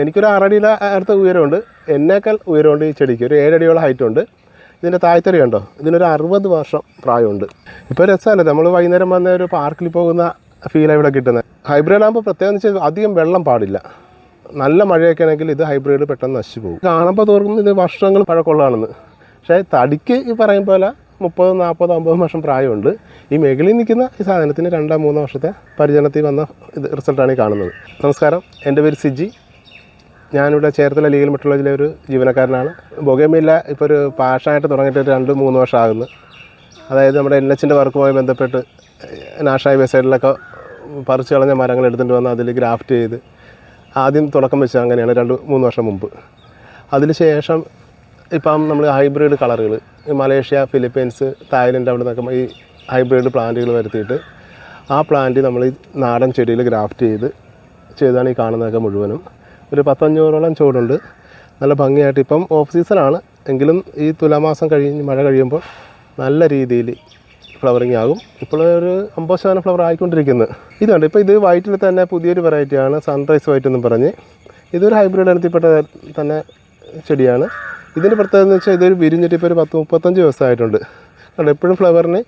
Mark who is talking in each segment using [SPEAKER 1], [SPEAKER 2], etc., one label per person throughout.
[SPEAKER 1] എനിക്കൊരു ആറടിയിലെ അടുത്ത ഉയരമുണ്ട്. എന്നേക്കാൾ ഉയരമുണ്ട് ഈ ചെടിക്ക്. ഒരു ഏഴടിയോളം ഹൈറ്റ് ഉണ്ട്. ഇതിന്റെ താഴ്ത്തറി ഉണ്ടോ ഇതിനൊരു അറുപത് വർഷം പ്രായമുണ്ട്. ഇപ്പോൾ രസമല്ലേ? നമ്മൾ വൈകുന്നേരം വന്ന ഒരു പാർക്കിൽ പോകുന്ന ഫീലാണ് ഇവിടെ കിട്ടുന്നത് ഹൈബ്രിഡ് ആകുമ്പോൾ പ്രത്യേകം വെച്ചാൽ അധികം വെള്ളം പാടില്ല. നല്ല മഴയൊക്കെ ആണെങ്കിൽ ഇത് ഹൈബ്രിഡ് പെട്ടെന്ന് നശിച്ചു പോകും. കാണുമ്പോൾ തോന്നുന്നു ഇത് വർഷങ്ങൾ പഴക്കമുള്ളതാണെന്ന്. പക്ഷേ തടിക്ക് ഈ പറയും പോലെ മുപ്പത് നാൽപ്പത് അമ്പത് വർഷം പ്രായമുണ്ട്. ഈ മേഖലയിൽ നിൽക്കുന്ന ഈ സാധനത്തിന് രണ്ടോ മൂന്നോ വർഷത്തെ പരിചരണത്തിൽ വന്ന ഇത് റിസൾട്ടാണ് ഈ കാണുന്നത്. നമസ്കാരം. എന്റെ പേര് സിജി. ഞാനിവിടെ ചേർത്തല ലീഗൽ മെട്രോളജിയിലെ ഒരു ജീവനക്കാരനാണ്. ബൊഗേമില്ല ഇപ്പോൾ ഒരു പാഷനായിട്ട് തുടങ്ങിയിട്ട് രണ്ട് മൂന്ന് വർഷമാകുന്നു. അതായത് നമ്മുടെ എൻ എച്ചിന്റെ വർക്കുമായി ബന്ധപ്പെട്ട് നാഷണൽ വെബ്സൈറ്റിലൊക്കെ പറിച്ചു കളഞ്ഞ മരങ്ങൾ എടുത്തിട്ട് വന്ന് അതിൽ ഗ്രാഫ്റ്റ് ചെയ്ത് ആദ്യം തുടക്കം വെച്ചത് അങ്ങനെയാണ് രണ്ട് മൂന്ന് വർഷം മുമ്പ്. അതിന് ശേഷം ഇപ്പം നമ്മൾ ഹൈബ്രിഡ് കളറുകൾ മലേഷ്യ ഫിലിപ്പീൻസ് തായ്ലൻഡ് അവിടെ നിന്നൊക്കെ ഈ ഹൈബ്രിഡ് പ്ലാന്റുകൾ വരുത്തിയിട്ട് ആ പ്ലാന്റ് നമ്മൾ ഈ നാടൻ ചെടിയിൽ ഗ്രാഫ്റ്റ് ചെയ്ത് ചെയ്താണ് ഈ കാണുന്നതൊക്കെ മുഴുവനും. ഒരു പത്തഞ്ഞൂറോളം ചുവടുണ്ട് നല്ല ഭംഗിയായിട്ട് ഇപ്പം ഓഫ് സീസണാണ് എങ്കിലും ഈ തുലാമാസം കഴിഞ്ഞ് മഴ കഴിയുമ്പോൾ നല്ല രീതിയിൽ ഫ്ലവറിങ് ആകും. ഇപ്പോൾ ഒരു അമ്പത് ശതമാനം ഫ്ലവർ ആയിക്കൊണ്ടിരിക്കുന്നത് ഇതുണ്ട് ഇപ്പോൾ ഇത് വൈറ്റിൽ തന്നെ പുതിയൊരു വെറൈറ്റിയാണ് സൺറൈസ് വൈറ്റ് എന്നും പറഞ്ഞ്. ഇതൊരു ഹൈബ്രിഡ് ഇനത്തിൽപ്പെട്ട തന്നെ ചെടിയാണ്. ഇതിന്റെ പ്രത്യേകത എന്ന് വെച്ചാൽ ഇതൊരു വിരിഞ്ഞിട്ട് ഇപ്പോൾ ഒരു പത്ത് മുപ്പത്തഞ്ച് ദിവസമായിട്ടുണ്ട്. കണ്ടോ? എപ്പോഴും ഫ്ലവറിന്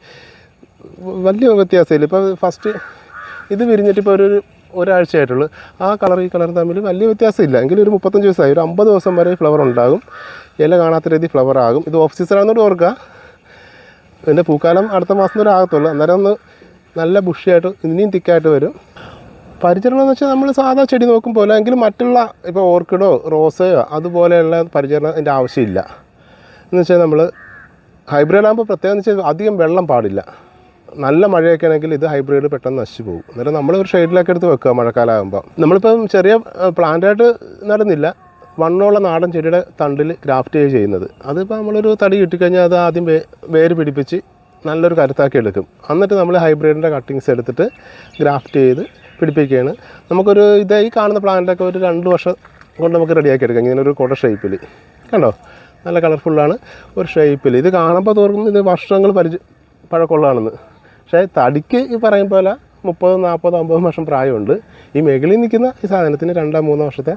[SPEAKER 1] വലിയ വ്യത്യാസമില്ല. ഇപ്പോൾ ഫസ്റ്റ് ഇത് വിരിഞ്ഞിട്ട് ഇപ്പോൾ ഒരു ഒരാഴ്ചയായിട്ടുള്ളൂ. ആ കളർ ഈ കളർ തമ്മിൽ വലിയ വ്യത്യാസമില്ല. എങ്കിലും ഒരു മുപ്പത്തഞ്ച് ദിവസമായി ഒരു അമ്പത് ദിവസം വരെ ഫ്ലവർ ഉണ്ടാകും. ഇല കാണാത്ത രീതി ഫ്ലവർ ആകും. ഇത് ഓഫ് സീസൺ ആണെന്നോട് ഓർക്കുക. പിന്നെ പൂക്കാലം അടുത്ത മാസം വരെ ആകത്തുള്ളൂ. അന്നേരം ഒന്ന് നല്ല ബുഷിയായിട്ട് ഇനിയും തിക്കായിട്ട് വരും. പരിചരണം എന്ന് വെച്ചാൽ നമ്മൾ സാധാ ചെടി നോക്കും പോലെ എങ്കിലും മറ്റുള്ള ഇപ്പോൾ ഓർക്കിഡോ റോസയോ അതുപോലെയുള്ള പരിചരണം അതിന്റെ ആവശ്യമില്ല. എന്ന് വെച്ചാൽ നമ്മൾ ഹൈബ്രിഡ് ആകുമ്പോൾ പ്രത്യേകം വെച്ചാൽ അധികം വെള്ളം പാടില്ല. നല്ല മഴയൊക്കെ ആണെങ്കിൽ ഇത് ഹൈബ്രിഡ് പെട്ടെന്ന് നശിച്ചു പോകും. അന്നേരം നമ്മൾ ഒരു ഷെയ്ഡിലൊക്കെ എടുത്ത് വെക്കുക മഴക്കാലം ആകുമ്പോൾ നമ്മളിപ്പം ചെറിയ പ്ലാന്റായിട്ട് നടന്നില്ല. വണ്ണമുള്ള നാടൻ ചെടിയുടെ തണ്ടിൽ ഗ്രാഫ്റ്റ് ചെയ്യുന്നത്. അതിപ്പോൾ നമ്മളൊരു തടി കിട്ടിക്കഴിഞ്ഞാൽ അത് ആദ്യം വേര് പിടിപ്പിച്ച് നല്ലൊരു കരുത്താക്കി എടുക്കും. എന്നിട്ട് നമ്മൾ ഹൈബ്രിഡിന്റെ കട്ടിങ്സ് എടുത്തിട്ട് ഗ്രാഫ്റ്റ് ചെയ്ത് പിടിപ്പിക്കുകയാണ്. നമുക്കൊരു ഇതായി കാണുന്ന പ്ലാന്റൊക്കെ ഒരു രണ്ട് വർഷം കൊണ്ട് നമുക്ക് റെഡിയാക്കി എടുക്കാം. ഇങ്ങനെ ഒരു കുട ഷേപ്പിൽ കണ്ടോ? നല്ല കളർഫുള്ളാണ് ഒരു ഷേപ്പിൽ ഇത് കാണുമ്പോൾ തോർക്കുന്നത് ഇത് വർഷങ്ങൾ പരിചയം പഴക്കമുള്ളതാണെന്ന്. പക്ഷേ തടിക്ക് ഈ പറയും പോലെ മുപ്പത് നാൽപ്പത് അമ്പത് വർഷം പ്രായമുണ്ട്. ഈ മേഖലയിൽ നിൽക്കുന്ന ഈ സാധനത്തിന് രണ്ടോ മൂന്നോ വർഷത്തെ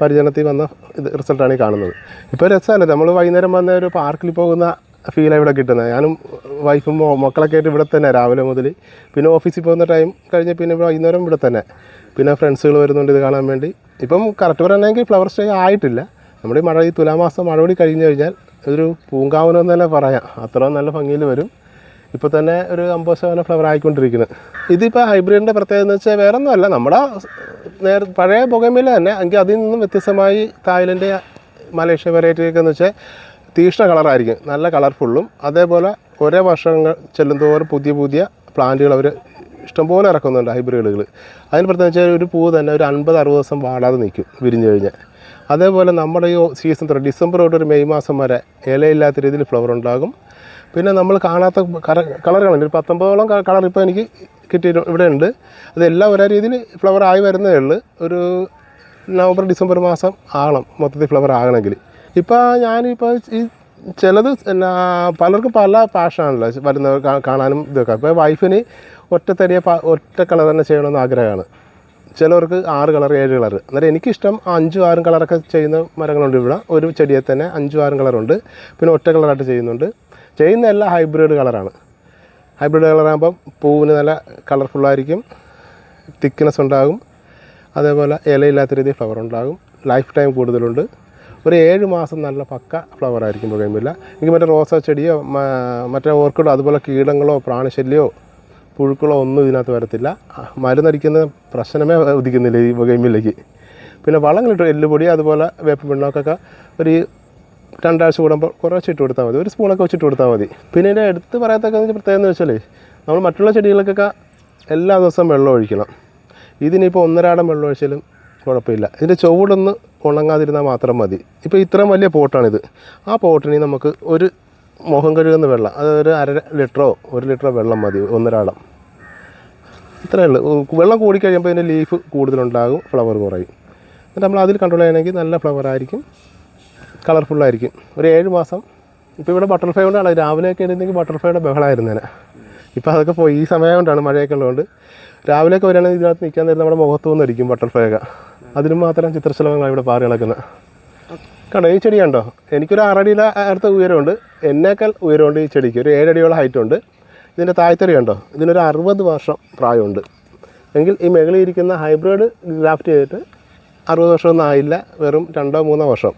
[SPEAKER 1] പരിചരണത്തിൽ വന്ന ഇത് റിസൾട്ടാണ് ഈ കാണുന്നത്. ഇപ്പോൾ രസമല്ല? നമ്മൾ വൈകുന്നേരം വന്ന ഒരു പാർക്കിൽ പോകുന്ന ഫീലാണ് ഇവിടെ കിട്ടുന്നത്. ഞാനും വൈഫും മക്കളൊക്കെ ആയിട്ട് ഇവിടെ തന്നെ രാവിലെ മുതൽ. പിന്നെ ഓഫീസിൽ പോകുന്ന ടൈം കഴിഞ്ഞ് പിന്നെ വൈകുന്നേരം ഇവിടെ തന്നെ. പിന്നെ ഫ്രണ്ട്സുകൾ വരുന്നുണ്ട് ഇത് കാണാൻ വേണ്ടി. ഇപ്പം കറക്റ്റ് പറയുകയാണെങ്കിൽ ഫ്ലവർ സ്റ്റേ ആയിട്ടില്ല. നമ്മുടെ ഈ മഴ ഈ തുലാമാസം മഴ കൂടി കഴിഞ്ഞ് കഴിഞ്ഞാൽ ഒരു പൂങ്കാവനം തന്നെ പറയാം. അത്രയും നല്ല ഭംഗിയിൽ വരും. ഇപ്പോൾ തന്നെ ഒരു അമ്പത് ശതമാനം ഫ്ലവർ ആയിക്കൊണ്ടിരിക്കുന്നത് ഇതിപ്പോൾ ഹൈബ്രിഡിന്റെ പ്രത്യേകത എന്ന് വെച്ചാൽ വേറെ ഒന്നുമല്ല നമ്മുടെ നേർ പഴയ പുകമില്ല തന്നെ. എങ്കിൽ അതിൽ നിന്നും വ്യത്യസ്തമായി തായ്ലൻഡ് മലേഷ്യ വെറൈറ്റിയൊക്കെ എന്ന് വെച്ചാൽ തീക്ഷ്ണ കളറായിരിക്കും നല്ല കളർഫുള്ളും അതേപോലെ ഒരേ വർഷങ്ങൾ ചെല്ലുന്തോറും പുതിയ പുതിയ പ്ലാന്റുകൾ അവർ ഇഷ്ടംപോലെ ഇറക്കുന്നുണ്ട് ഹൈബ്രിഡുകൾ അതിന് പ്രത്യേകിച്ച് ഒരു പൂ തന്നെ ഒരു അൻപത് അറുപത് ദിവസം വാടാതെ നിൽക്കും വിരിഞ്ഞു കഴിഞ്ഞാൽ. അതേപോലെ നമ്മുടെ ഈ സീസൺ തൊട്ട് ഡിസംബർ തൊട്ട് ഒരു മെയ് മാസം വരെ ഇലയില്ലാത്ത രീതിയിൽ ഫ്ലവർ ഉണ്ടാകും. പിന്നെ നമ്മൾ കാണാത്ത കളറുകളുണ്ട് ഒരു പത്തൊമ്പതോളം കളർ ഇപ്പോൾ എനിക്ക് കിട്ടി ഇവിടെ ഉണ്ട്. അതെല്ലാം ഒരേ രീതിയിൽ ഫ്ലവർ ആയി വരുന്നതേ ഉള്ളൂ. ഒരു നവംബർ ഡിസംബർ മാസം ആകണം മൊത്തത്തിൽ ഫ്ലവർ ആകണമെങ്കിൽ. ഇപ്പോൾ ഞാനിപ്പോൾ ഈ ചിലത് എന്നാ പലർക്കും പല പാഷനാണല്ലോ വരുന്നവർ കാണാനും ഇതൊക്കെ. അപ്പോൾ വൈഫിന് ഒറ്റത്തടിയെ ഒറ്റ കളർ തന്നെ ചെയ്യണമെന്ന് ആഗ്രഹമാണ്. ചിലവർക്ക് ആറ് കളർ ഏഴ് കളർ. അന്നേരം എനിക്കിഷ്ടം അഞ്ചും ആറും കളറൊക്കെ ചെയ്യുന്ന മരങ്ങളുണ്ട് ഇവിടെ. ഒരു ചെടിയെ തന്നെ അഞ്ചും ആറും കളറുണ്ട്. പിന്നെ ഒറ്റ കളറായിട്ട് ചെയ്യുന്നുണ്ട്. ചെയ്യുന്ന എല്ലാം ഹൈബ്രിഡ് കളറാണ്. ഹൈബ്രിഡ് കളറാകുമ്പം പൂവിന് നല്ല കളർഫുള്ളായിരിക്കും തിക്നെസ് ഉണ്ടാകും. അതേപോലെ ഇലയില്ലാത്ത രീതിയിൽ ഫ്ലവർ ഉണ്ടാകും. ലൈഫ് ടൈം കൂടുതലുണ്ട്. ഒരു ഏഴ് മാസം നല്ല പക്ക ഫ്ലവർ ആയിരിക്കും പുകയുമില്ല എനിക്ക് മറ്റേ റോസാ ചെടിയോ മറ്റേ ഓർക്കിഡോ അതുപോലെ കീടങ്ങളോ പ്രാണിശല്യമോ പുഴുക്കളോ ഒന്നും ഇതിനകത്ത് വരത്തില്ല. മരുന്നടിക്കുന്ന പ്രശ്നമേ ഉദിക്കുന്നില്ല ഈ ഗെയിമിലേക്ക് പിന്നെ വളങ്ങളിട്ട് എല്ലുപൊടി അതുപോലെ വേപ്പ് പിണ്ണാക്കൊക്കെ ഒരു രണ്ടാഴ്ച കൂടുമ്പോൾ കുറച്ച് ഇട്ട് കൊടുത്താൽ മതി. ഒരു സ്പൂണൊക്കെ വെച്ചിട്ട് കൊടുത്താൽ മതി. പിന്നെ ഇതിന്റെ എടുത്ത് പറയത്തക്ക പ്രത്യേകത എന്ന് വെച്ചാൽ നമ്മൾ മറ്റുള്ള ചെടികൾക്കൊക്കെ എല്ലാ ദിവസവും വെള്ളം ഒഴിക്കണം. ഇതിനിപ്പോൾ ഒന്നരാടം വെള്ളം ഒഴിച്ചാലും കുഴപ്പമില്ല. ഇതിന്റെ ചുവടൊന്ന് ഉണങ്ങാതിരുന്നാൽ മാത്രം മതി. ഇപ്പോൾ ഇത്രയും വലിയ പോട്ടാണിത്. ആ പോട്ടിന് നമുക്ക് ഒരു മുഖം കഴുകുന്ന വെള്ളം. അത് ഒരു അര ലിറ്ററോ ഒരു ലിറ്ററോ വെള്ളം മതി ഒന്നരാടം. ഇത്രയേ ഉള്ളൂ. വെള്ളം കൂടിക്കഴിയുമ്പോൾ ഇതിന്റെ ലീഫ് കൂടുതലുണ്ടാകും ഫ്ലവർ കുറയും. എന്നിട്ട് നമ്മൾ അതിൽ കൺട്രോൾ ചെയ്യണമെങ്കിൽ നല്ല ഫ്ലവർ ആയിരിക്കും കളർഫുള്ളായിരിക്കും ഒരു ഏഴ് മാസം. ഇപ്പോൾ ഇവിടെ ബട്ടർഫ്ലൈ കൊണ്ടാണ്. രാവിലെയൊക്കെ ഇരുന്നെങ്കിൽ ബട്ടർഫ്ലൈയുടെ ബഹളമായിരുന്നേനെ ഇപ്പോൾ അതൊക്കെ പോയി. ഈ സമയം കൊണ്ടാണ് മഴയൊക്കെ ഉള്ളതുകൊണ്ട്. രാവിലെയൊക്കെ വരികയാണെങ്കിൽ ഇതിനകത്ത് നിൽക്കാൻ നേരം നമ്മുടെ മുഖത്ത് വന്നിരിക്കും ബട്ടർഫ്ലൈ ഒക്കെ. അതിന് മാത്രം ചിത്രശലഭങ്ങളാണ് ഇവിടെ പാറി കിടക്കുന്നത് കണ്ടോ ഈ ചെടി കണ്ടോ? എനിക്കൊരു ആറടിയിലെ അടുത്ത ഉയരമുണ്ട്. എന്നേക്കാൾ ഉയരമുണ്ട് ഈ ചെടിക്ക്. ഒരു ഏഴടിയോളം ഹൈറ്റ് ഉണ്ട്. ഇതിന്റെ താഴ്ത്തറി കണ്ടോ? ഇതിനൊരു അറുപത് വർഷം പ്രായമുണ്ട്. എങ്കിൽ ഈ മുകളിൽ ഇരിക്കുന്ന ഹൈബ്രിഡ് ഗ്രാഫ്റ്റ് ചെയ്തിട്ട് അറുപത് വർഷമൊന്നും ആയില്ല. വെറും രണ്ടോ മൂന്നോ വർഷം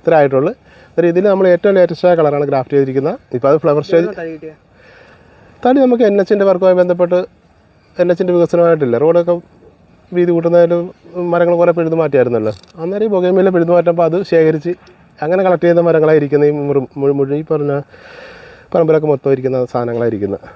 [SPEAKER 1] ഇത്ര ആയിട്ടുള്ളൂ. ഒരു ഇതിൽ നമ്മൾ ഏറ്റവും ലേറ്റസ്റ്റായ കളറാണ് ഗ്രാഫ്റ്റ് ചെയ്തിരിക്കുന്നത്. ഇപ്പോൾ അത് ഫ്ലവർ സ്റ്റേജ്
[SPEAKER 2] തടി
[SPEAKER 1] നമുക്ക് എൻ എച്ചിന്റെ വർക്കുമായി ബന്ധപ്പെട്ട് എൻ എച്ചിന്റെ വികസനമായിട്ടില്ല. റോഡൊക്കെ വീതി കൂട്ടുന്നതിലും മരങ്ങൾ കുറേ പിഴുതു മാറ്റിയായിരുന്നല്ലോ. അന്നേരം ഈ ബൊഗേമിയിൽ പിഴുതു മാറ്റുമ്പോൾ അത് ശേഖരിച്ച് അങ്ങനെ കളക്ട് ചെയ്യുന്ന മരങ്ങളായിരിക്കുന്ന ഈ മുഴു- മുഴുവൻ ഈ പറഞ്ഞ പറമ്പിലൊക്കെ മൊത്തം ഇരിക്കുന്ന സാധനങ്ങളായിരിക്കുന്നത്